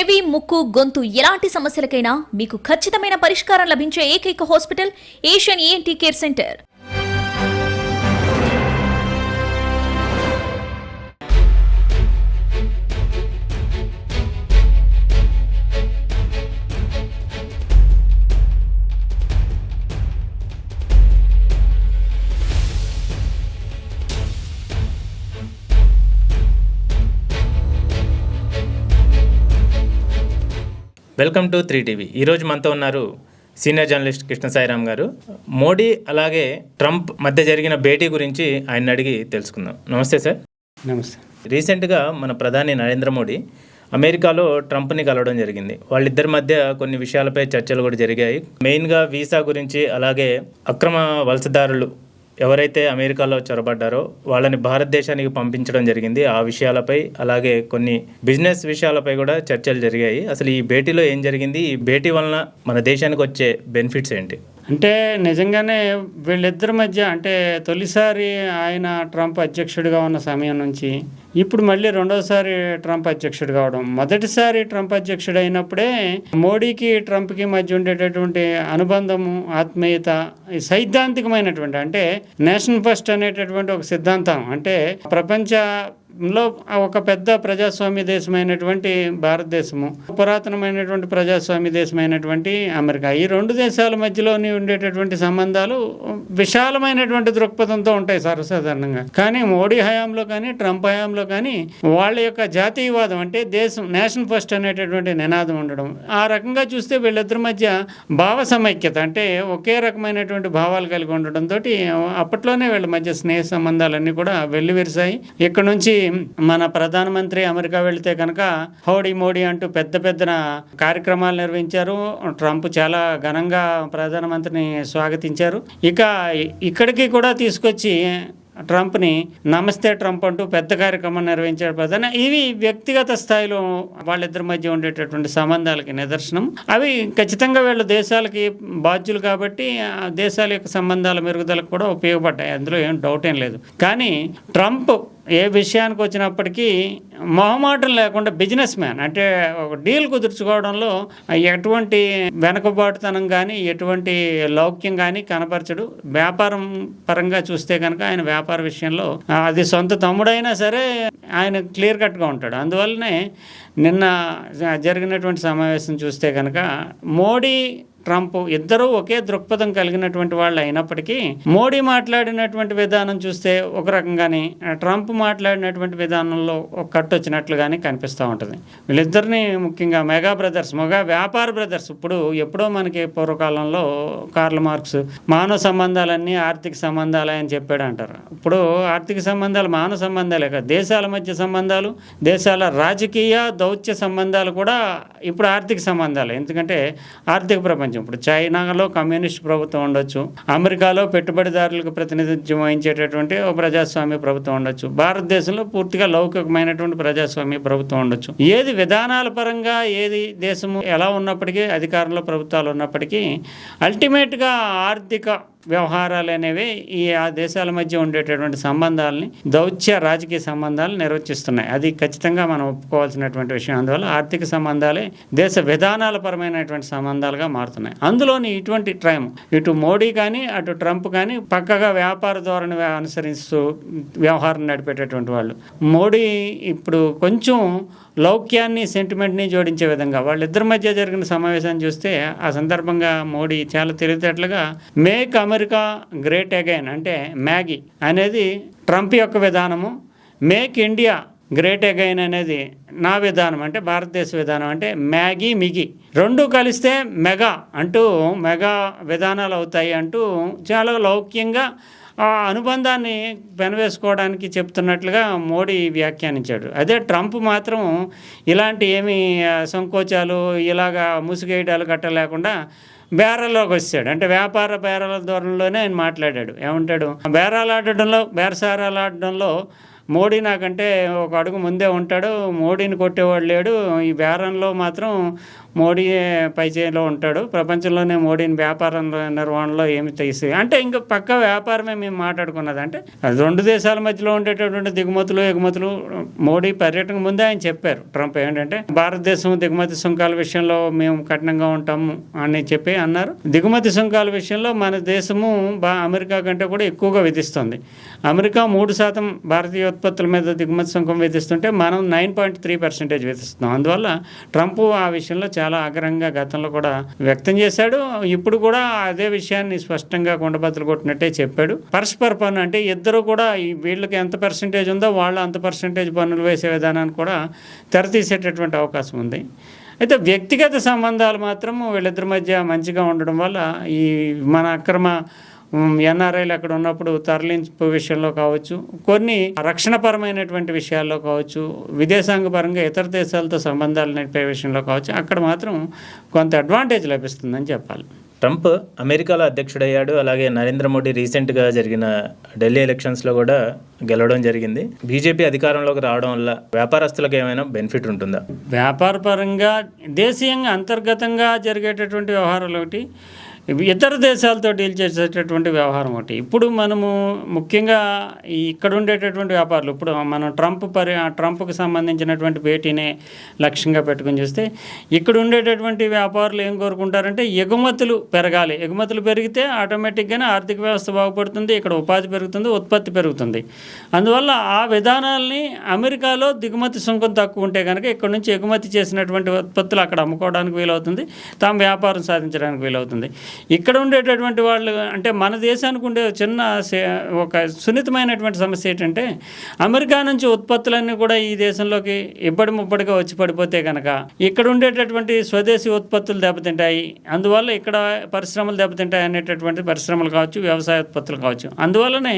చెవి ముక్కు గొంతు ఎలాంటి సమస్యలకైనా మీకు ఖచ్చితమైన పరిష్కారం లభించే ఏకైక hospital Asian ENT care centre welcome to three TV. ఈరోజు మనతో ఉన్నారు సీనియర్ జర్నలిస్ట్ కృష్ణ సాయిరామ్ గారు. మోడీ అలాగే ట్రంప్ మధ్య జరిగిన భేటీ గురించి ఆయన అడిగి తెలుసుకుందాం. నమస్తే సార్. నమస్తే. రీసెంట్గా మన ప్రధాని నరేంద్ర మోడీ అమెరికాలో ట్రంప్ని కలవడం జరిగింది. వాళ్ళిద్దరి మధ్య కొన్ని విషయాలపై చర్చలు కూడా జరిగాయి. మెయిన్గా వీసా గురించి అలాగే అక్రమ వలసదారులు ఎవరైతే అమెరికాలో చొరబడ్డారో వాళ్ళని భారతదేశానికి పంపించడం జరిగింది. ఆ విషయాలపై అలాగే కొన్ని బిజినెస్ విషయాలపై కూడా చర్చలు జరిగాయి. అసలు ఈ భేటీలో ఏం జరిగింది? ఈ భేటీ వలన మన దేశానికి వచ్చే బెనిఫిట్స్ ఏంటి? అంటే నిజంగానే వీళ్ళిద్దరి మధ్య అంటే తొలిసారి ఆయన ట్రంప్ అధ్యక్షుడిగా ఉన్న సమయం నుంచి ఇప్పుడు మళ్ళీ రెండోసారి ట్రంప్ అధ్యక్షుడు కావడం. మొదటిసారి ట్రంప్ అధ్యక్షుడు అయినప్పుడే మోడీకి ట్రంప్కి మధ్య ఉండేటటువంటి అనుబంధము ఆత్మీయత సైద్ధాంతికమైనటువంటి అంటే నేషన్ ఫస్ట్ అనేటటువంటి ఒక సిద్ధాంతం. అంటే ప్రపంచ లో ఒక పెద్ద ప్రజాస్వామ్య దేశమైనటువంటి భారతదేశము పురాతనమైనటువంటి ప్రజాస్వామ్య దేశమైనటువంటి అమెరికా. ఈ రెండు దేశాల మధ్యలోని ఉండేటటువంటి సంబంధాలు విశాలమైనటువంటి దృక్పథంతో ఉంటాయి సర్వసాధారణంగా కానీ మోడీ హయాంలో కానీ ట్రంప్ హయాంలో కానీ వాళ్ళ యొక్క జాతీయవాదం అంటే దేశం నేషన్ ఫస్ట్ అనేటటువంటి నినాదం ఉండడం. ఆ రకంగా చూస్తే వీళ్ళిద్దరి మధ్య భావ సమైక్యత అంటే ఒకే రకమైనటువంటి భావాలు కలిగి ఉండడంతో అప్పట్లోనే వీళ్ళ మధ్య స్నేహ సంబంధాలన్నీ కూడా వెల్లివిరిశాయి ఇక్కడ నుంచి మన ప్రధానమంత్రి అమెరికా వెళితే కనుక హౌడీ మోడీ అంటూ పెద్ద పెద్ద కార్యక్రమాలు నిర్వహించారు. ట్రంప్ చాలా ఘనంగా ప్రధానమంత్రిని స్వాగతించారు. ఇక ఇక్కడికి కూడా తీసుకొచ్చి ట్రంప్ని నమస్తే ట్రంప్ అంటూ పెద్ద కార్యక్రమం నిర్వహించాడు ప్రధాని. ఇవి వ్యక్తిగత స్థాయిలో వాళ్ళిద్దరి మధ్య ఉండేటటువంటి సంబంధాలకి నిదర్శనం. అవి ఖచ్చితంగా వీళ్ళ దేశాలకి బాధ్యులు కాబట్టి దేశాల యొక్క సంబంధాల మెరుగుదలకు కూడా ఉపయోగపడ్డాయి. అందులో ఏం డౌట్ ఏం లేదు. కానీ ట్రంప్ ఏ విషయానికి వచ్చినప్పటికీ మొహమాటం లేకుండా బిజినెస్ మ్యాన్ అంటే ఒక డీల్ కుదుర్చుకోవడంలో ఎటువంటి వెనకబాటుతనం కానీ ఎటువంటి లౌక్యం కానీ కనపరచడు. వ్యాపారం పరంగా చూస్తే కనుక ఆయన వ్యాపార విషయంలో అది సొంత తమ్ముడైనా సరే ఆయన క్లియర్ కట్గా ఉంటాడు. అందువల్లనే నిన్న జరిగినటువంటి సమావేశం చూస్తే కనుక మోడీ ట్రంప్ ఇద్దరూ ఒకే దృక్పథం కలిగినటువంటి వాళ్ళు అయినప్పటికీ మోడీ మాట్లాడినటువంటి విధానం చూస్తే ఒక రకంగానే ట్రంప్ మాట్లాడినటువంటి విధానంలో ఒక కట్టు వచ్చినట్లుగానే కనిపిస్తూ ఉంటుంది. వీళ్ళిద్దరిని ముఖ్యంగా మెగా బ్రదర్స్ మెగా వ్యాపార బ్రదర్స్ ఇప్పుడు ఎప్పుడో మనకి పూర్వకాలంలో కార్ల్ మార్క్స్ మానవ సంబంధాలన్నీ ఆర్థిక సంబంధాలే అని చెప్పాడు అంటారు ఇప్పుడు ఆర్థిక సంబంధాలు మానవ సంబంధాలే కాదు దేశాల మధ్య సంబంధాలు దేశాల రాజకీయ దౌత్య సంబంధాలు కూడా ఇప్పుడు ఆర్థిక సంబంధాలు. ఎందుకంటే ఆర్థిక ప్రపంచం ఇప్పుడు చైనాలో కమ్యూనిస్ట్ ప్రభుత్వం ఉండొచ్చు. అమెరికాలో పెట్టుబడిదారులకు ప్రాతినిధ్యం వహించేటటువంటి ఒక ప్రజాస్వామ్య ప్రభుత్వం ఉండొచ్చు. భారతదేశంలో పూర్తిగా లౌకికమైనటువంటి ప్రజాస్వామ్య ప్రభుత్వం ఉండొచ్చు. ఏది విధానాల పరంగా ఏది దేశము ఎలా ఉన్నప్పటికీ అధికారంలో ప్రభుత్వాలు ఉన్నప్పటికీ అల్టిమేట్గా ఆర్థిక వ్యవహారాలు అనేవి ఈ ఆ దేశాల మధ్య ఉండేటటువంటి సంబంధాలని దౌత్య రాజకీయ సంబంధాలు నిర్వచిస్తున్నాయి. అది ఖచ్చితంగా మనం ఒప్పుకోవాల్సినటువంటి విషయం. అందువల్ల ఆర్థిక సంబంధాలే దేశ విధానాల పరమైనటువంటి సంబంధాలుగా మారుతున్నాయి. అందులోని ఇటువంటి ట్రైమ్ ఇటు మోడీ కానీ అటు ట్రంప్ కానీ పక్కగా వ్యాపార ధోరణి అనుసరిస్తూ వ్యవహారం నడిపేటటువంటి వాళ్ళు. మోడీ ఇప్పుడు కొంచెం లౌక్యాన్ని సెంటిమెంట్ని జోడించే విధంగా వాళ్ళిద్దరి మధ్య జరిగిన సమావేశాన్ని చూస్తే ఆ సందర్భంగా మోడీ చాలా తెలివితేటలుగా మేక్ అమెరికా గ్రేట్ అగైన్ అంటే మ్యాగీ అనేది ట్రంప్ యొక్క విధానము. మేక్ ఇండియా గ్రేట్ అగైన్ అనేది నా విధానం అంటే భారతదేశ విధానం అంటే మ్యాగీ మిగి రెండు కలిస్తే మెగా అంటూ మెగా విధానాలు అవుతాయి అంటూ చాలా లౌక్యంగా ఆ అనుబంధాన్ని పెనవేసుకోవడానికి చెప్తున్నట్లుగా మోడీ వ్యాఖ్యానించాడు. అదే ట్రంప్ మాత్రం ఇలాంటి ఏమి సంకోచాలు ఇలాగా ముసుగేయడాలు గట్ట లేకుండా బేరాల్లోకి వచ్చాడు. అంటే వ్యాపార బేరాల ధోరణిలోనే ఆయన మాట్లాడాడు. ఏమంటాడు? బేరాలు ఆడడంలో బేరసారాలు ఆడడంలో మోడీ నాకంటే ఒక అడుగు ముందే ఉంటాడు. మోడీని కొట్టేవాడు లేడు. ఈ బేరంలో మాత్రం మోడీ పై ఉంటాడు. ప్రపంచంలోనే మోడీని వ్యాపారం నిర్వహణలో ఏమి తీసి అంటే ఇంకా పక్క వ్యాపారమే మేము మాట్లాడుకున్నది. అంటే రెండు దేశాల మధ్యలో ఉండేటటువంటి దిగుమతులు ఎగుమతులు మోడీ పర్యటన ముందే ఆయన చెప్పారు. ట్రంప్ ఏంటంటే భారతదేశం దిగుమతి సుంకాల విషయంలో మేము కఠినంగా ఉంటాము అని చెప్పి అన్నారు. దిగుమతి సుంకాల విషయంలో మన దేశము బా అమెరికా కంటే కూడా ఎక్కువగా విధిస్తుంది. అమెరికా మూడు శాతం భారతీయ ఉత్పత్తుల మీద దిగుమతి సుంకం విధిస్తుంటే మనం నైన్ పాయింట్ త్రీ పర్సెంటేజ్ విధిస్తున్నాం. అందువల్ల ట్రంప్ ఆ విషయంలో చాలా ఆగ్రహంగా గతంలో కూడా వ్యక్తం చేశాడు. ఇప్పుడు కూడా అదే విషయాన్ని స్పష్టంగా కొండబద్దలు కొట్టినట్టే చెప్పాడు. పరస్పర పన్ను అంటే ఇద్దరు కూడా ఈ వీళ్ళకి ఎంత పర్సెంటేజ్ ఉందో వాళ్ళు అంత పర్సెంటేజ్ పన్నులు వేసే విధానాన్ని కూడా తెరతీసేటటువంటి అవకాశం ఉంది. అయితే వ్యక్తిగత సంబంధాలు మాత్రం వీళ్ళిద్దరి మధ్య మంచిగా ఉండడం వల్ల ఈ మన అక్రమ ఎన్ఆర్ఐలు అక్కడ ఉన్నప్పుడు తరలింపు విషయంలో కావచ్చు కొన్ని రక్షణపరమైనటువంటి విషయాల్లో కావచ్చు విదేశాంగ పరంగా ఇతర దేశాలతో సంబంధాలు నడిపే విషయంలో కావచ్చు అక్కడ మాత్రం కొంత అడ్వాంటేజ్ లభిస్తుందని చెప్పాలి. ట్రంప్ అమెరికాలో అధ్యక్షుడయ్యాడు అలాగే నరేంద్ర మోడీ రీసెంట్గా జరిగిన ఢిల్లీ ఎలక్షన్స్లో కూడా గెలవడం జరిగింది. బీజేపీ అధికారంలోకి రావడం వల్ల వ్యాపారస్తులకు ఏమైనా బెనిఫిట్ ఉంటుందా? వ్యాపార పరంగా దేశీయంగా అంతర్గతంగా జరిగేటటువంటి వ్యవహారాలు ఒకటి ఇతర దేశాలతో డీల్ చేసేటటువంటి వ్యవహారం ఒకటి. ఇప్పుడు మనము ముఖ్యంగా ఈ ఇక్కడ ఉండేటటువంటి వ్యాపారులు ఇప్పుడు మనం ట్రంప్ పరి ట్రంప్కి సంబంధించినటువంటి భేటీనే లక్ష్యంగా పెట్టుకుని చూస్తే ఇక్కడ ఉండేటటువంటి వ్యాపారులు ఏం కోరుకుంటారంటే ఎగుమతులు పెరగాలి. ఎగుమతులు పెరిగితే ఆటోమేటిక్గానే ఆర్థిక వ్యవస్థ బాగుపడుతుంది ఇక్కడ ఉపాధి పెరుగుతుంది ఉత్పత్తి పెరుగుతుంది. అందువల్ల ఆ విధానాల్ని అమెరికాలో దిగుమతి సుంకం తక్కువ ఉంటే కనుక ఇక్కడ నుంచి ఎగుమతి చేసినటువంటి ఉత్పత్తులు అక్కడ అమ్ముకోవడానికి వీలవుతుంది తాము వ్యాపారం సాధించడానికి వీలవుతుంది. ఇక్కడ ఉండేటటువంటి వాళ్ళు అంటే మన దేశానికి ఉండే చిన్న ఒక సున్నితమైనటువంటి సమస్య ఏంటంటే అమెరికా నుంచి ఉత్పత్తులన్నీ కూడా ఈ దేశంలోకి ఇబ్బడి ముబ్బడిగా వచ్చి పడిపోతే కనుక ఇక్కడ ఉండేటటువంటి స్వదేశీ ఉత్పత్తులు దెబ్బతింటాయి. అందువల్ల ఇక్కడ పరిశ్రమలు దెబ్బతింటాయి అనేటటువంటి పరిశ్రమలు కావచ్చు వ్యవసాయ ఉత్పత్తులు కావచ్చు. అందువల్లనే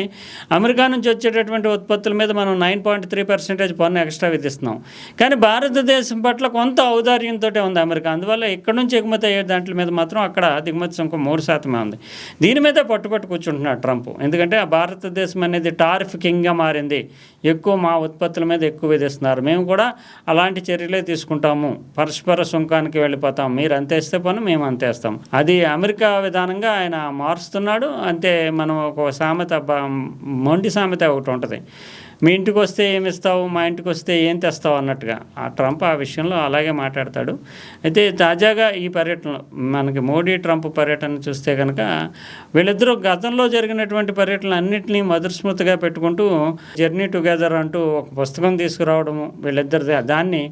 అమెరికా నుంచి వచ్చేటటువంటి ఉత్పత్తుల మీద మనం నైన్ పాయింట్ త్రీ పర్సెంటేజ్ పన్ను ఎక్స్ట్రా విధిస్తున్నాం. కానీ భారతదేశం పట్ల కొంత ఔదార్యంతో ఉంది అమెరికా. అందువల్ల ఇక్కడ నుంచి ఎగుమతి అయ్యే దాంట్ల మీద మాత్రం అక్కడ దిగుమతి ఇంకో మూడు శాతమే ఉంది. దీని మీద పట్టుపట్టు కూర్చుంటున్నాడు ట్రంప్. ఎందుకంటే ఆ భారతదేశం అనేది టారిఫ్ కింగ్గా మారింది. ఎక్కువ మా ఉత్పత్తుల మీద ఎక్కువ విధిస్తున్నారు. మేము కూడా అలాంటి చర్యలే తీసుకుంటాము. పరస్పర సుంకానికి వెళ్ళిపోతాం. మీరు అంతేస్తే పని మేము అంతేస్తాం అది అమెరికా విధానంగా ఆయన మారుస్తున్నాడు. అంతే మనం ఒక సామెత మొండి సామెత ఒకటి ఉంటుంది. మీ ఇంటికి వస్తే ఏమి ఇస్తావు? మా ఇంటికి వస్తే ఏం తెస్తావు? అన్నట్టుగా. ఆ ట్రంప్ ఆ విషయంలో అలాగే మాట్లాడతాడు. అయితే తాజాగా ఈ పర్యటనలో మనకి మోడీ ట్రంప్ పర్యటన చూస్తే కనుక వీళ్ళిద్దరూ గతంలో జరిగినటువంటి పర్యటనలు అన్నింటినీ మధుర స్మృతిగా పెట్టుకుంటూ జర్నీ టుగెదర్ అంటూ ఒక పుస్తకం తీసుకురావడము వీళ్ళిద్దరిది దాన్ని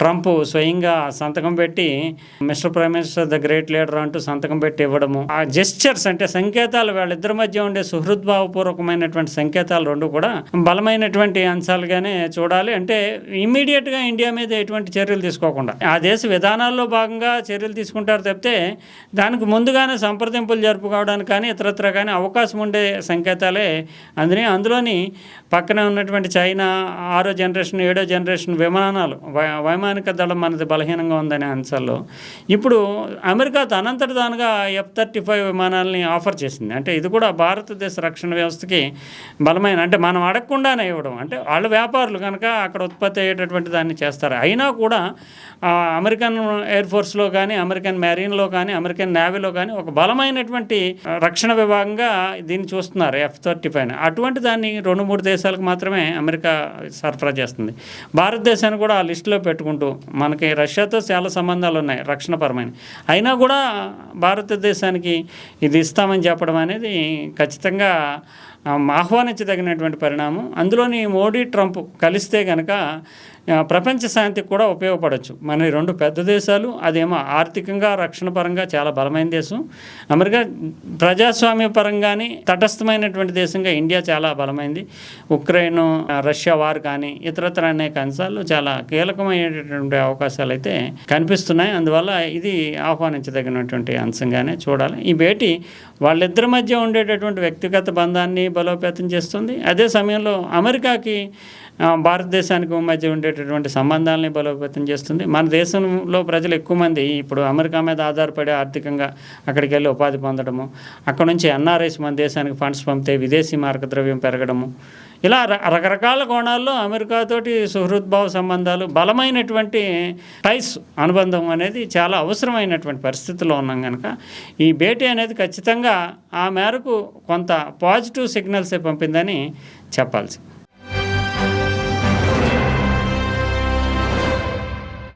ట్రంప్ స్వయంగా సంతకం పెట్టి mister prime minister the great leader అంటూ సంతకం పెట్టి ఇవ్వడము. ఆ జెస్చర్స్ అంటే సంకేతాలు వాళ్ళిద్దరి మధ్య ఉండే సుహృద్భావపూర్వకమైనటువంటి సంకేతాలు రెండు కూడా బలమైనటువంటి అంశాలుగానే చూడాలి. అంటే ఇమీడియట్గా ఇండియా మీద ఎటువంటి చర్యలు తీసుకోకుండా. ఆ దేశ విధానాల్లో భాగంగా చర్యలు తీసుకుంటారు తప్పితే దానికి ముందుగానే సంప్రదింపులు జరుపుకోవడానికి కానీ ఇతరత్ర కానీ అవకాశం ఉండే సంకేతాలే అందుని అందులోని పక్కనే ఉన్నటువంటి చైనా ఆరో జనరేషన్ ఏడో జనరేషన్ విమానాలు వై- వైమానిక దళం మనది బలహీనంగా ఉందనే అంశాల్లో ఇప్పుడు అమెరికా తనంతట దానిగా ఎఫ్ థర్టీ ఫైవ్ విమానాలని ఆఫర్ చేసింది. అంటే ఇది కూడా భారతదేశ రక్షణ వ్యవస్థకి బలమైన అంటే మనం అడగకుండానే ఇవ్వడం. అంటే వాళ్ళ వ్యాపారులు కనుక అక్కడ ఉత్పత్తి అయ్యేటటువంటి దాన్ని చేస్తారు. అయినా కూడా అమెరికన్ ఎయిర్ ఫోర్స్లో కానీ అమెరికన్ మెరీన్లో కానీ అమెరికన్ నేవీలో కానీ ఒక బలమైనటువంటి రక్షణ విభాగంగా దీన్ని చూస్తున్నారు ఎఫ్ థర్టీ ఫైవ్ అటువంటి దాన్ని రెండు మూడు దేశాలకు మాత్రమే అమెరికా సరఫరా చేస్తుంది. భారతదేశాన్ని కూడా ఆ లిస్టులో పెట్టుకుంటూ మనకి రష్యాతో చాలా సంబంధాలు ఉన్నాయి రక్షణపరమైన అయినా కూడా భారతదేశానికి ఇది ఇస్తామని చెప్పడం అనేది ఖచ్చితంగా ఆహ్వానించదగినటువంటి పరిణామం. అందులోని మోడీ ట్రంప్ కలిస్తే కనుక ప్రపంచ శాంతికి కూడా ఉపయోగపడవచ్చు మన రెండు పెద్ద దేశాలు అదేమో ఆర్థికంగా రక్షణ పరంగా చాలా బలమైన దేశం. అమెరికా ప్రజాస్వామ్య పరంగానే తటస్థమైనటువంటి దేశంగా ఇండియా చాలా బలమైంది. ఉక్రెయిన్ రష్యా వార్ కానీ ఇతరత్ర అనేక అంశాలు చాలా కీలకమైనటువంటి అవకాశాలు అయితే కనిపిస్తున్నాయి. అందువల్ల ఇది ఆహ్వానించదగినటువంటి అంశంగానే చూడాలి. ఈ భేటీ వాళ్ళిద్దరి మధ్య ఉండేటటువంటి వ్యక్తిగత బంధాన్ని బలోపేతం చేస్తుంది. అదే సమయంలో అమెరికాకి భారతదేశానికి మధ్య ఉండేట ఉండేటటువంటి సంబంధాలని బలోపేతం చేస్తుంది. మన దేశంలో ప్రజలు ఎక్కువ మంది ఇప్పుడు అమెరికా మీద ఆధారపడి ఆర్థికంగా అక్కడికి వెళ్ళి ఉపాధి పొందడము అక్కడ నుంచి ఎన్ఆర్ఐస్ మన దేశానికి ఫండ్స్ పంపితే విదేశీ మార్గద్రవ్యం పెరగడము ఇలా రకరకాల కోణాల్లో అమెరికాతోటి సుహృద్భావ సంబంధాలు బలమైనటువంటి టైస్ అనుబంధం అనేది చాలా అవసరమైనటువంటి పరిస్థితిలో ఉన్నాం కనుక ఈ భేటీ అనేది ఖచ్చితంగా ఆ మేరకు కొంత పాజిటివ్ సిగ్నల్సే పంపిందని చెప్పాల్సి